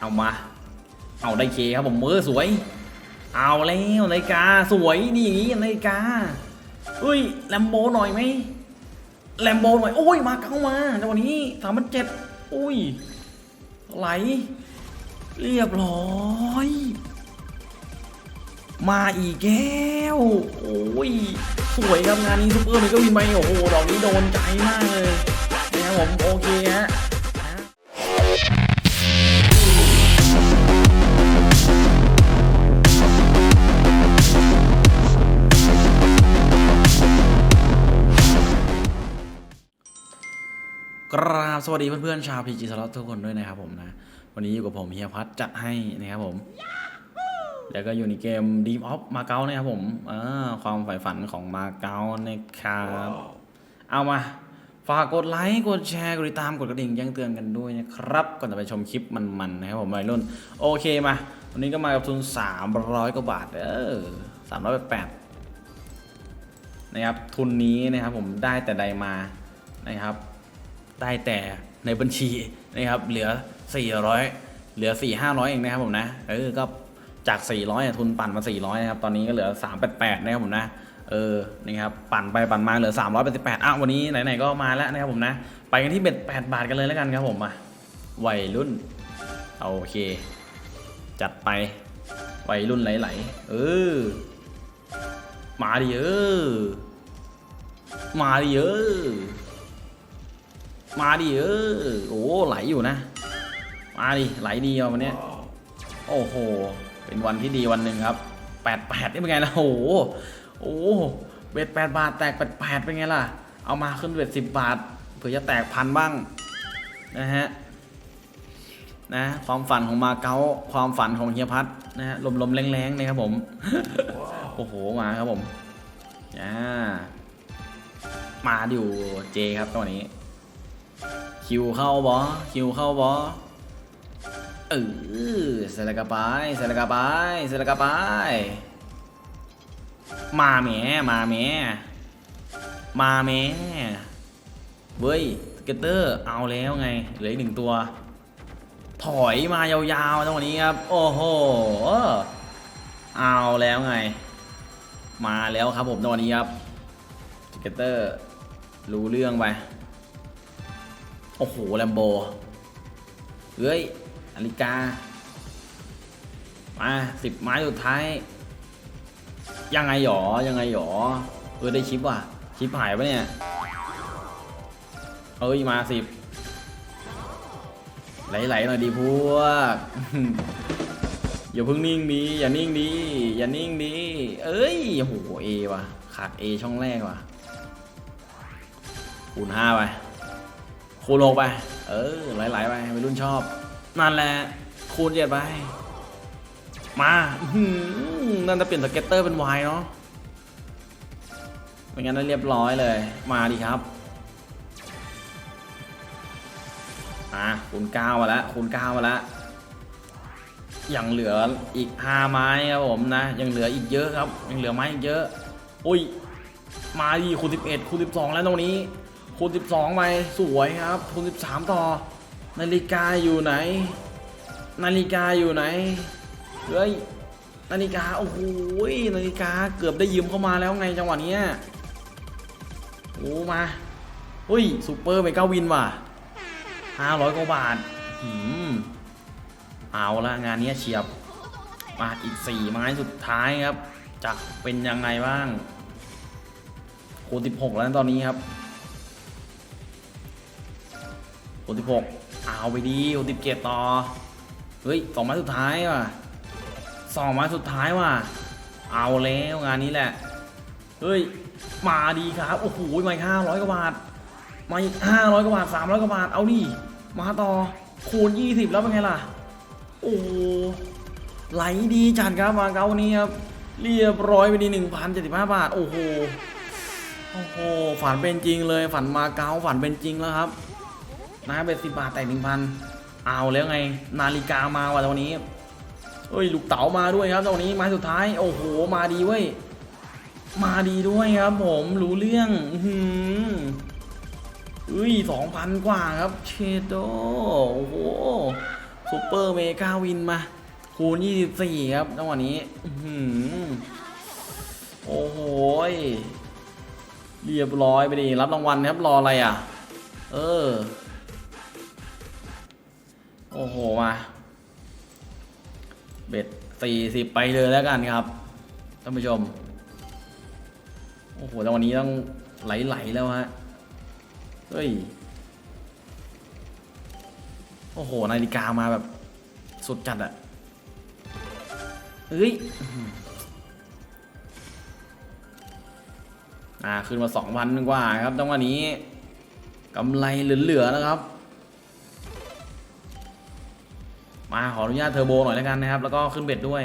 เอามา เอาได้เคครับผมมือสวย เอาแล้วนาฬิกาสวยนี่อย่างงี้นาฬิกาเฮ้ยแลมโบหน่อยไหมแลมโบหน่อยโอ้ยมาเข้ามาในวันนี้สามพันเจ็ดอุ้ยไหล เรียบร้อย มาอีกแก้วโอ้ยสวยครับงานนี้ซุปเปอร์มันก็วินไปโอ้โหดอกนี้โดนใจมากเลยนะครับผมโอเค กราบสวัสดีเพื่อนๆชาวพีจีสล็อตทุกคนด้วยนะครับผมนะ วันนี้อยู่กับผมเฮียพัทจัดให้นะครับผม แล้วก็อยู่ในเกม Dream of มาเก๊านะครับผมอความใฝ่ฝันของมาเก๊านะครับเอามา ฝากกดไลค์กดแชร์กดติดตามกดกระดิ่งแจ้งเตือนกันด้วยนะครับ ก่อนจะไปชมคลิปมันๆนะครับผมวัยรุ่น โอเคมา วันนี้ก็มากับทุน 300 กว่าบาท เออ388นะครับทุนนี้นะครับผมได้แต่ใดมานะครับ ได้แต่ในบัญชีนะครับเหลือ 400 เหลือ 4 500 เองนะครับผมนะเออก็จาก 400อะทุนปั่นมา 400 นะครับ ตอนนี้ก็เหลือ 388 นะครับผมนะ เออนี่ครับ ปั่นไปปั่นมาเหลือ 388อะวันนี้ไหนๆก็มาแล้วนะครับผมนะ ไปกันที่เบ็ด8บาทกันเลยแล้วกันครับผมมาวัยรุ่น โอเค จัดไป วัยรุ่นไหลๆ เออ มาดิเออ มาดิเออ มาดิเออโอ้ไหลอยู่นะ มาดิไหลดีอะวันนี้โอ้โห เป็นวันที่ดีวันหนึ่งครับแปดแปดนี่เป็นไงล่ะโอ้โหโอ้เบ็ดแปดบาทแตกแปดแปดเป็นไงล่ะ เอามาขึ้นเบ็ดสิบบาทเผื่อจะแตกพันบ้างนะฮะนะความฝันของมาเก๊าความฝันของเฮียพัทนะฮะลมๆแรงๆนะครับผมโอ้โหมาครับผมอ่ามาอยู่เจครับตอนนี้ คิวเข้าบอคิวเข้าบอเออเสร็จแล้วก็ไปเสร็จแล้วก็ไปเสร็จแล้วก็ไป มาแหมมาแหมมาแหมเว้ยสเกตเตอร์เอาแล้วไงเหลืออีกหนึ่งตัว ถอยมายาวๆตรงนี้ครับ โอ้โหเอาแล้วไง มาแล้วครับผมตรงนี้ครับสเกตเตอร์รู้เรื่องไป โอ้โหแลมโบเฮ้ยนาฬิกา มาสิบไม้สุดท้าย ยังไงหรอ ยังไงหรอ เออได้ชิปว่ะ ชิปหายปะเนี่ย เอ้ย มาสิบไหลๆหน่อยดีพวก อย่าเพิ่งนิ่งดี อย่านิ่งดี อย่านิ่งดี เอ้ยโหเอว่ะ ขาดเอช่องแรกว่ะคูณห้าไป คูณลงไป เออไหลๆไปวัยรุ่นชอบ นั่นแหละ คูณเจ็ดไป มาหืนั่นจะเปลี่ยนสเก็ตเตอร์เป็นวายเนาะไม่งั้นได้เรียบร้อยเลย มาดิครับอะคูณเก้ามาแล้วคูณเก้ามาแล้วยังเหลืออีกห้าไม้ครับผมนะ ยังเหลืออีกเยอะครับ ยังเหลือไม้อีกเยอะ อุ้ย มาดีคูณสิบเอ็ดคูณสิบสองแล้วตรงนี้ คูณ12ไปสวยครับคูณ13 ต่อ นาฬิกาอยู่ไหน นาฬิกาอยู่ไหนเฮ้ยนาฬิกาโอ้โหยนาฬิกาเกือบได้ยืมเข้ามาแล้วไงจังหวะนี้โอ้มาเฮ้ยซูเปอร์เมกาวินว่ะ500กว่าบาทหืมเอาละงานนี้เฉียบมาอีก4ไม้สุดท้ายครับจะเป็นยังไงบ้างคูณ16 แล้วตอนนี้ครับ คนที่หกเอาไปดีคนที่เจ็ดต่อ เฮ้ยสองไม้สุดท้ายว่ะสองไม้สุดท้ายว่ะ เอาแล้วงานนี้แหละ เฮ้ย มาดีครับ โอ้โหมาห้าร้อยกว่าบาท มาอีกห้าร้อยกว่าบาทสามร้อยกว่าบาท เอาดิ มาต่อ คูณยี่สิบแล้วเป็นไงล่ะ โอ้ไหลดีจัดครับมาเก้าวันนี้ครับ เรียบร้อยไปดีหนึ่งพันเจ็ดสิบห้าบาท โอ้โห โอ้โห ฝันเป็นจริงเลย ฝันมาเก้าฝันเป็นจริงแล้วครับ นะเบ็ดสิบบาทแตกหนึ่งพันเอาแล้วไง นาฬิกามาว่ะตรงนี้เอ้ยลูกเต๋ามาด้วยครับตรงนี้ม้สุดท้าย โอ้โห มาดีเว้ยมาดีด้วยครับ ผมรู้เรื่องอื้อหือเอ้ยสองพันกว่าครับเชโดโอ้โหซูเปอร์เมกาวินมา คูณ24ครับจังหวะนี้อื้อหือโอ้โหเรียบร้อยไปดิรับรางวัลครับรออะไรอะ เออ โอ้โหมาเบ็ด40ไปเลยแล้วกันครับท่านผู้ชม โอ้โหแต่วันนี้ต้องไหลๆแล้วฮะ เฮ้ย โอ้โห นาฬิกามาแบบสุดจัดอะเฮ้ยอ่าขึ้นมาสองพันกว่าครับจังหวะนี้กำไรเหลือๆนะครับ มาขออนุญาตเทอร์โบหน่อยแล้วกันนะครับ แล้วก็ขึ้นเบ็ดด้วย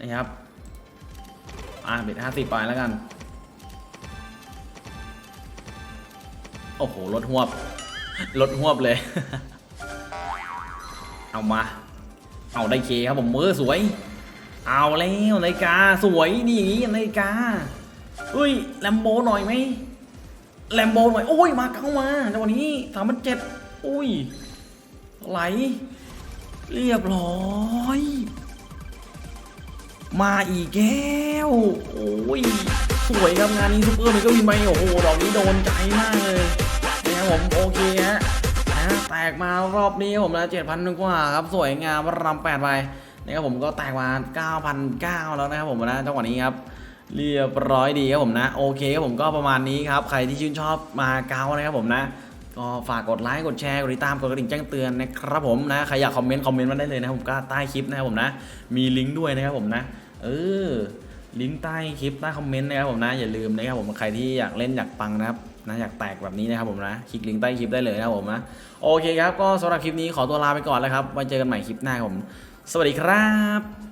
นะครับ อ่าเบ็ดห้าสิบไปแล้วกัน โอ้โหรถหวบรถหวบเลย เอามา เอาได้เคครับผมมือสวย เอาแล้วนาฬิกาสวยนี่อย่างงี้นาฬิกาเฮ้ยแลมโบหน่อยไหมแลมโบหน่อย โอ้ยมาเข้ามาในวันนี้สามพันเจ็ดอุ้ยไหล เรียบร้อย มาอีกแก้ว โอ้ย สวยครับงานนี้ซุปเปอร์มันก็วินไปโอ้โหดอกนี้โดนใจมากเลยนะครับผมโอเคฮะนะแตกมารอบนี้ผมนะเจ็ดพันกว่าครับ สวยงามรำแปดไปนะครับผมก็แตกมา9,900แล้วนะครับผมนะจังหวะนี้ครับเรียบร้อยดีครับผมนะ โอเคครับผมก็ประมาณนี้ครับ ใครที่ชื่นชอบมาเก๊านะครับผมนะ ก็ฝากกดไลค์กดแชร์กดติดตามกดกระดิ่งแจ้งเตือนนะครับผมนะใครอยากคอมเมนต์คอมเมนต์มาได้เลยนะครับผมก็ใต้คลิปนะครับผมนะ มีลิงก์ด้วยนะครับผมนะ เออลิงก์ใต้คลิปใต้คอมเมนต์นะครับผมนะอย่าลืมนะครับผมใครที่อยากเล่นอยากปังนะครับนะอยากแตกแบบนี้นะครับผมนะคลิกลิงก์ใต้คลิปได้เลยนะครับผมนะโอเคครับก็สำหรับคลิปนี้ขอตัวลาไปก่อนแล้วครับไว้เจอกันใหม่คลิปหน้าครับผม สวัสดีครับ